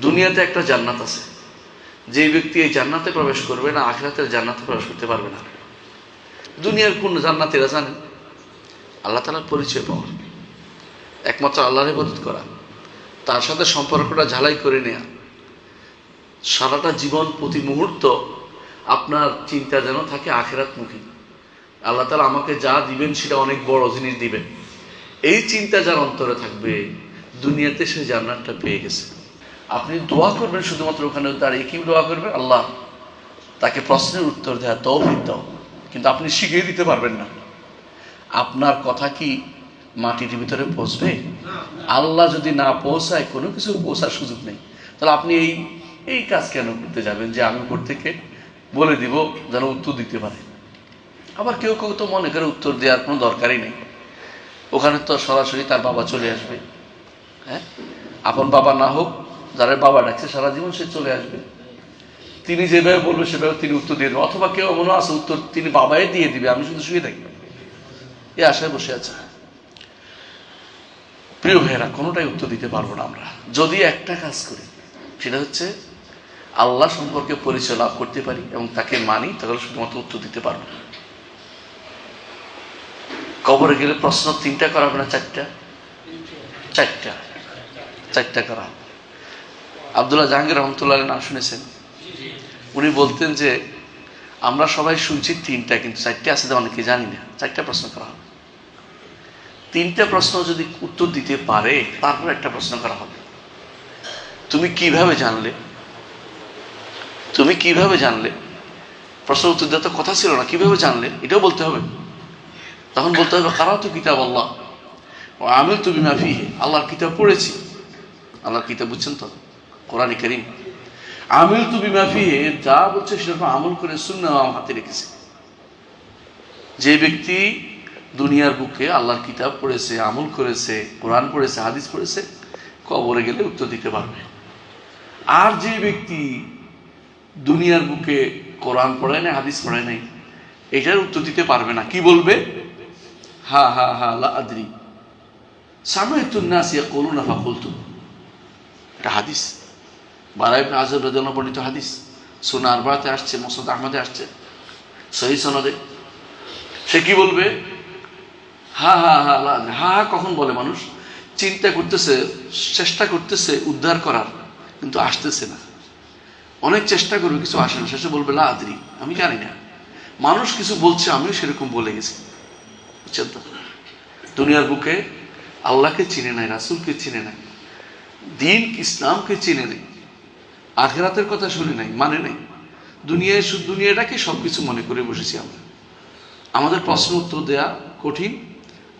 দুনিয়াতে একটা জান্নাত আছে। যে ব্যক্তি এই জান্নাতে প্রবেশ করবে না আখরাতের জান্নাতে প্রবেশ করতে পারবে না। দুনিয়ার কোন জান্নাতেরা জানেন আল্লাহ তালার পরিচয় পাওয়া। একমাত্র আল্লাহর ইবাদত করা। তার সাথে সম্পর্কটা ঝালাই করে নেয়া। সারাটা জীবন প্রতি মুহূর্ত আপনার চিন্তা যেন থাকে আখেরাতমুখী। আল্লাহ তালা আমাকে যা দিবেন সেটা অনেক বড় জিনিস দিবেন। এই চিন্তা যার অন্তরে থাকবে, দুনিয়াতে সে জান্নাতটা পেয়ে গেছে। আপনি দোয়া করবেন শুধুমাত্র ওখানে দাঁড়িয়ে। কি দোয়া করবেন আল্লাহ। তাকে প্রশ্নের উত্তর দেওয়া তৌফিক দাও। কিন্তু আপনি শিখিয়ে দিতে পারবেন না। আপনার কথা কি মাটির ভিতরে পৌঁছবে? আল্লাহ যদি না পৌঁছায়, কোনো কিছু পৌঁছার সুযোগ নেই। তাহলে আপনি এই এই কাজ কেন করতে যাবেন যে আমি উপর থেকে বলে দিব যেন উত্তর দিতে পারে? আবার কেউ কেউ তো মনে করে উত্তর দেওয়ার কোনো দরকারই নেই। ওখানে তো সরাসরি তার বাবা চলে আসবে। হ্যাঁ? আপন বাবা না হোক যারা বাবা ডাকছে, সারা জীবন সে চলে আসবে। তিনি যেভাবে বলবে, সেভাবে তিনি উত্তর দিয়ে দেবেন অথবা কেউ মনে আছে, উত্তর তিনি বাবাই দিয়ে দিবে, আমি শুধু শুয়ে থাকি। এ আশায় বসে আছে। প্রিয় ভাইয়েরা, কোনোটাই উত্তর দিতে পারব না আমরা। যদি একটা কাজ করি, সেটা হচ্ছে আল্লাহ সম্পর্কে পরিচয় লাভ করতে পারি এবং তাকে মানি, তাহলে শুধুমাত্র উত্তর দিতে পারব কবরে গেলে প্রশ্ন তিনটা করা হবে না, চারটা? চারটা। চারটা করা হবে। আবদুল্লাহ জাহাঙ্গীর রহমতুল্লাহ নাম শুনেছেন? উনি বলতেন যে, আমরা সবাই শুনছি তিনটা, কিন্তু চারটে আছে অনেকে জানি না। চারটা প্রশ্ন করা হবে। তিনটা প্রশ্ন যদি উত্তর দিতে পারে, তারপর একটা প্রশ্ন করা হবে। তুমি কীভাবে জানলে? তুমি কীভাবে জানলে? প্রশ্ন উত্তর দেওয়ার তো কথা ছিল না, কীভাবে জানলে? এটাও বলতে হবে। তখন বলতে হবে কারা তো কিতাব আল্লাহ ও আমিল তুমি মাফি আল্লাহর কিতাব পড়েছি। আল্লাহর কিতাব বুঝছেন তো? কোরআন করিম। আমিল তুমি মাফি যা বলছে সেরকম আমল করে শূন্য আমার হাতে রেখেছে। যে ব্যক্তি দুনিয়ার বুকে আল্লাহর কিতাব পড়েছে, আমল করেছে, কোরআন পড়েছে, হাদিস পড়েছে, কবরে গেলে উত্তর দিতে পারবে। আর যে ব্যক্তি দুনিয়ার বুকে কোরআন পড়ে নাই, হাদিস পড়ে নাই, এটার উত্তর দিতে পারবে না। কি বলবে? হা হা হা, লা আদ্রি। সামাইতুন্নাস ইয়াকুলুনা ফাকুলতু। এটা হাদিস। বারাই ইবনে আজব রাদিয়াল্লাহু বর্ণিত হাদিস। সুনা আরবাতে আসছে, মোসাদ আহমদে আসছে। সহি সনদে। সে কি বলবে? হা হা হা হা হা, কখন বলে মানুষ? চিন্তা করতেছে, চেষ্টা করতেছে উদ্ধার করার, কিন্তু আসতেছে না। অনেক চেষ্টা করবে, কিছু আসে না। শেষে বলবে, লা আদ্রি, আমি জানি না। মানুষ কিছু বলছে, আমিও সেরকম বলে গেছি। বুঝছেন তো? দুনিয়ার বুকে আল্লাহকে চিনে নাই, রাসুলকে চিনে নাই দিন ইসলামকে চিনে নেই। আখেরাতের কথা শুনে নাই মানে নাই। দুনিয়ায় শুধু দুনিয়াটাকে সব কিছু মনে করে বসেছি আমরা। আমাদের প্রশ্ন উত্তর দেয়া কঠিন,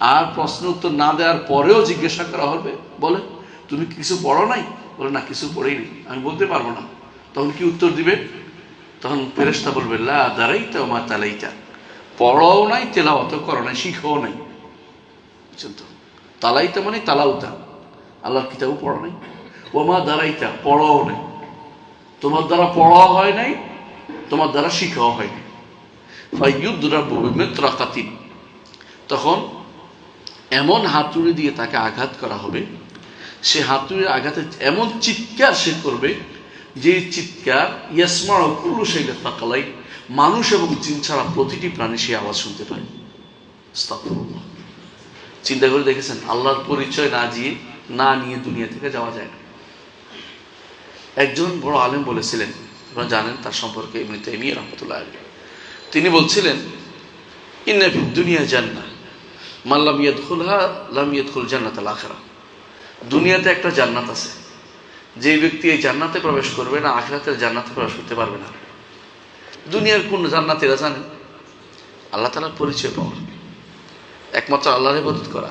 আর প্রশ্ন উত্তর না দেওয়ার পরেও জিজ্ঞাসা করা হবে, বলে, তুমি কিছু পড়ো নাই? বলে, না, কিছু পড়েই নি, আমি বলতে পারব না। তখন কি উত্তর দিবে? তখন ফেরেস্তা বলবে, লা দাঁড়াইতা মা তালাইতা। পড়াও নাই, তেলাওয়াত করো নাই, শিখাও নাই। বুঝছেন তো? তালাইতা মানে তালাউতা। আল্লাহর কিতাবও পড়ো নাই। ও মা দাঁড়াইতা পড়াও নাই। তোমার দ্বারা পড়াও হয় নাই, তোমার দ্বারা শিখাও হয় নাই। তখন এমন হাতুড়ি দিয়ে তাকে আঘাত করা হবে, সে হাতুড়ির আঘাতে এমন চিৎকার সে করবে যে চিৎকার ইয়াসমা কুল্লু শৈলে তাকালাই মানুষ এবং জিন ছাড়া প্রতিটি প্রাণী সে আওয়াজ শুনতে পায়। চিন্তা করে দেখেছেন, আল্লাহর পরিচয় না দিয়ে, না নিয়ে দুনিয়া থেকে যাওয়া যায় না। একজন বড় আলেম বলেছিলেন, আপনারা জানেন তার সম্পর্কে এমনি তাইমিয়া রহমতুল্লাহ আলী তিনি বলছিলেন ইন্নাফি দুনিয়া জান্না মাল্লাম ইয়াদখুলহা লাম ইয়াদখুল জান্নাত আখরা দুনিয়াতে একটা জান্নাত আছে, যে ব্যক্তি এই জান্নাতে প্রবেশ করবে না আখরাতের জান্নাতে প্রবেশ করতে পারবে না। দুনিয়ার কোন জান্নাতেরা জানেন? আল্লাহ তালার পরিচয় পাওয়া। একমাত্র আল্লাহর ইবাদত করা।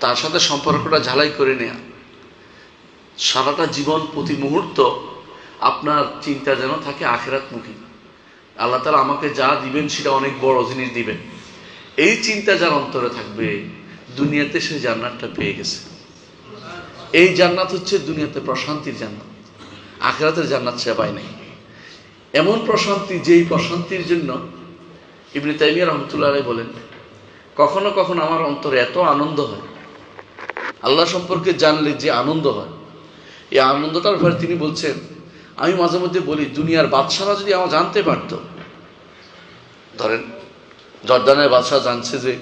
তার সাথে সম্পর্কটা ঝালাই করে নেয়া। সারাটা জীবন প্রতি মুহূর্ত আপনার চিন্তা যেন থাকে আখেরাতমুখী। আল্লাহ তালা আমাকে যা দিবেন সেটা অনেক বড় জিনিস দিবেন। এই চিন্তা যার অন্তরে থাকবে, দুনিয়াতে সে জান্নাতটা পেয়ে গেছে। এই জান্নাত হচ্ছে দুনিয়াতে প্রশান্তির জান্নাত। আখেরাতের জান্নাত সে পায় নাই। এমন প্রশান্তি যেই প্রশান্তির জন্য ইবনে তাইমিয়া রহমতুল্লাহ বলেন, কখনো কখনো আমার অন্তরে এত আনন্দ হয়। আল্লাহ সম্পর্কে জানলে যে আনন্দ হয় এই আনন্দটার ব্যাপারে তিনি বলছেন, আমি মাঝে মধ্যে বলি, দুনিয়ার বাদশারা যদি আমার জানতে পারতো। ধরেন, জর্দানের বাদশাহ জানছে যে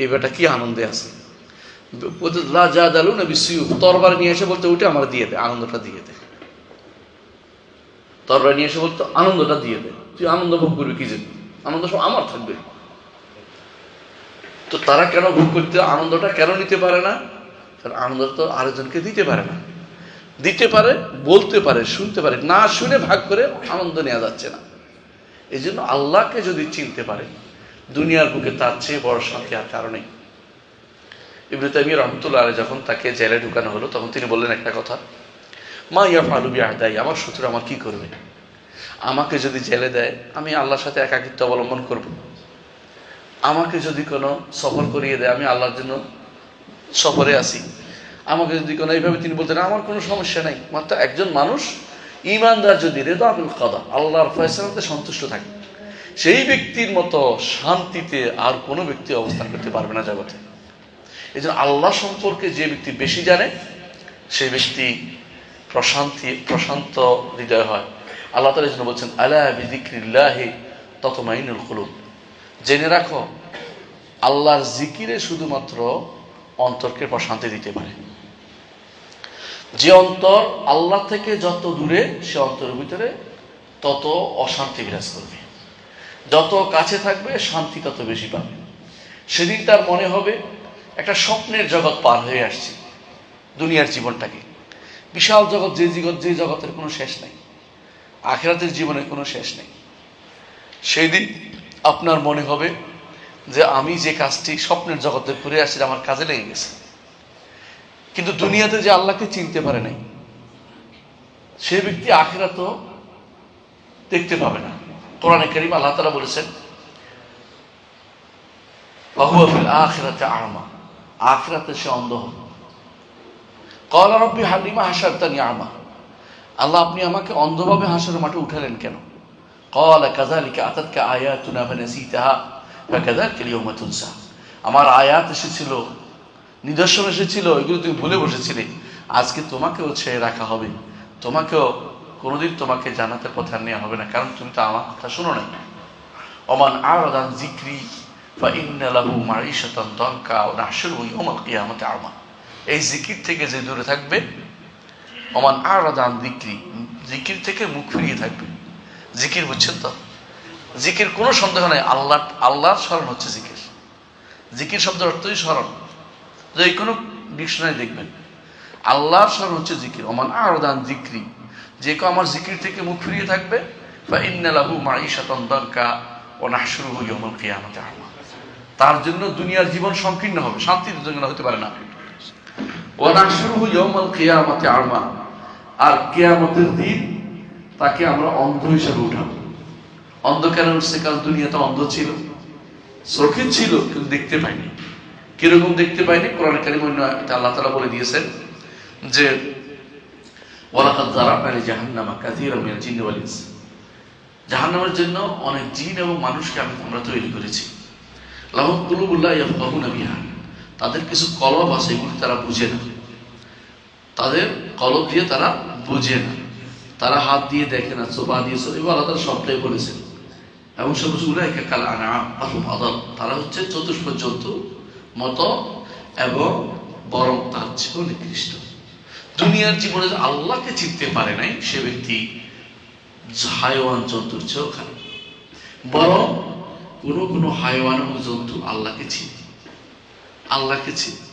এই বেটা কি আনন্দে আছে। রাজা দালু না বিশ্বইউ তরবার নিয়ে এসে বলতে ওইটা আমার দিয়ে দে, আনন্দটা দিয়ে দে। তরবার নিয়ে এসে বলতো, আনন্দটা দিয়ে দে। তুই আনন্দ ভোগ করবি কি জন্য? আনন্দ সব আমার থাকবে। তো তারা কেন ভোগ করতে, আনন্দটা কেন নিতে পারে না? কারণ আনন্দ তো আরেকজনকে দিতে পারে না। দিতে পারে, বলতে পারে, শুনতে পারে, না শুনে ভাগ করে আনন্দ নেওয়া যাচ্ছে না। এই জন্য আল্লাহকে যদি চিনতে পারে, দুনিয়ার বুকে তার চেয়ে বড় শান্তি আর কারণে ইবনে তাইমিয়া রহমতুল্লাহ যখন তাকে জেলে ঢুকানো হলো, তখন তিনি বললেন একটা কথা, মা ইয়া ফালুবি আহদাই আমার শত্রু আমার কি করবে? আমাকে যদি জেলে দেয়, আমি আল্লাহর সাথে একাকিত্ব অবলম্বন করব। আমাকে যদি কোনো সফর করিয়ে দেয়, আমি আল্লাহর জন্য সফরে আসি। আমাকে যদি কোনো এইভাবে তিনি বলতেন, আমার কোনো সমস্যা নাই। মাত্র একজন মানুষ ইমানদার যদি রেদাবুল কদা আল্লাহর ফয়সালাতে সন্তুষ্ট থাকে, সেই ব্যক্তির মতো শান্তিতে আর কোনো ব্যক্তি অবস্থান করতে পারবে না জগতে। এই জন্য আল্লাহ সম্পর্কে যে ব্যক্তি বেশি জানে, সেই ব্যক্তি প্রশান্তি, প্রশান্ত হৃদয় হয়। আল্লাহ তালা জন্য বলছেন, আলা বিদিক্রিল্লাহে ততমাইনুল কুলুব। জেনে রাখো, আল্লাহর জিকিরে শুধুমাত্র অন্তরকে প্রশান্তি দিতে পারে। যে অন্তর আল্লাহ থেকে যত দূরে, সে অন্তরের ভিতরে তত অশান্তি বিরাজ করবে। যত কাছে থাকবে, শান্তি তত বেশি পাবে। সেদিন তার মনে হবে, একটা স্বপ্নের জগৎ পার হয়ে আসছে দুনিয়ার জীবনটাকে। বিশাল জগৎ, যে জগৎ যে জগতের কোনো শেষ নাই। আখেরাতের জীবনের কোনো শেষ নেই। সেই দিন আপনার মনে হবে যে, আমি যে কাজটি স্বপ্নের জগতে করে আসছি, আমার কাজে লেগে গেছে। কিন্তু দুনিয়াতে যে আল্লাহকে চিনতে পারে নাই, সে ব্যক্তি আখেরা তো দেখতে পাবে না। কোরআনে করিম আল্লাহ তালা বলেছেন আখেরাতে সে অন্ধ হবে রব্বি হালিমা হাসারতানি আমা আল্লাহ আপনি আমাকে অন্ধভাবে হাসার মাঠে উঠালেন কেন? কল কাজালিকা আতাতকে তুনসা আমার আয়াত এসেছিল নিদর্শন এসেছিল, এগুলো তুমি ভুলে বসেছিলে। আজকে তোমাকেও ছেড়ে রাখা হবে। তোমাকেও কোনোদিন তোমাকে জানাতে কথা নেওয়া হবে না, কারণ তুমি তো আমার কথা শোনো নাই। অমান আর আরাদান জিক্রি ফা ইন্না লাহু মাঈশাতান দানকা ওয়া নাহশুরুহু ইয়াওমাল কিয়ামাতি আমা এই জিকির থেকে যে দূরে থাকবে অমান আর আরাদান জিক্রি জিকির থেকে মুখ ফিরিয়ে থাকবে। জিকির বুঝছেন তো? জিকির কোনো সন্দেহ নেই, আল্লাহ, আল্লাহর স্মরণ হচ্ছে জিকির জিকির শব্দের অর্থই স্মরণ। যে কোনো ডিকশনারি দেখবেন। আল্লাহর স্মরণ হচ্ছে জিকির। ওমান আরদান জিক্রি। যে কেউ আমার জিকির থেকে মুখ ফিরিয়ে থাকবে বা ইন্নালাহু মাঈশাতান দানকা ও নাহশুরুহু ইয়াউমাল কিয়ামাতি আমা তার জন্য দুনিয়ার জীবন সংকীর্ণ হবে। শান্তির জন্য হতে পারে না। ও নাহশুরুহু ইয়াউমাল কিয়ামাতি আমা আর কিয়ামতের দিন তাকে আমরা অন্ধ হিসাবে উঠাবো। অন্ধ কেন উঠছে দুনিয়াতে অন্ধ ছিল। চোখে ছিল, কিন্তু দেখতে পাইনি। কীরকম দেখতে পাইনি? কোরআন কারিম আল্লাহ তালা বলে দিয়েছেন যে, ওয়ালাকাদ যারাবনা লিজাহান্নামা কাসীরাম মিনাল জিন্নি ওয়াল ইনস। জাহান্নামের জন্য অনেক জিন এবং মানুষকে আমি আমরা তৈরি করেছি। লাহুম কুলুবুল্লাহ ইয়াফকাহুনা বিহা। তাদের কিছু কলব আছে, এগুলি তারা বুঝে না। তাদের কলব দিয়ে তারা বুঝে না। তারা হাত দিয়ে দেখে না, চোপা দিয়ে এবার আল্লাহ তারা সবটাই বলেছেন। এবং সব উলাইকা কাল আহম আদল তারা হচ্ছে চতুষ্প জন্তু। মতো এবং বরং তার চেয়েও নিকৃষ্ট। দুনিয়ার জীবনে আল্লাহকে চিনতে পারে নাই, সে ব্যক্তি হায়ওয়ান জন্তুর চেয়েও খারাপ। বরং কোনো কোনো হায়ওয়ান জন্তু আল্লাহকে চিনে। আল্লাহকে চিনি।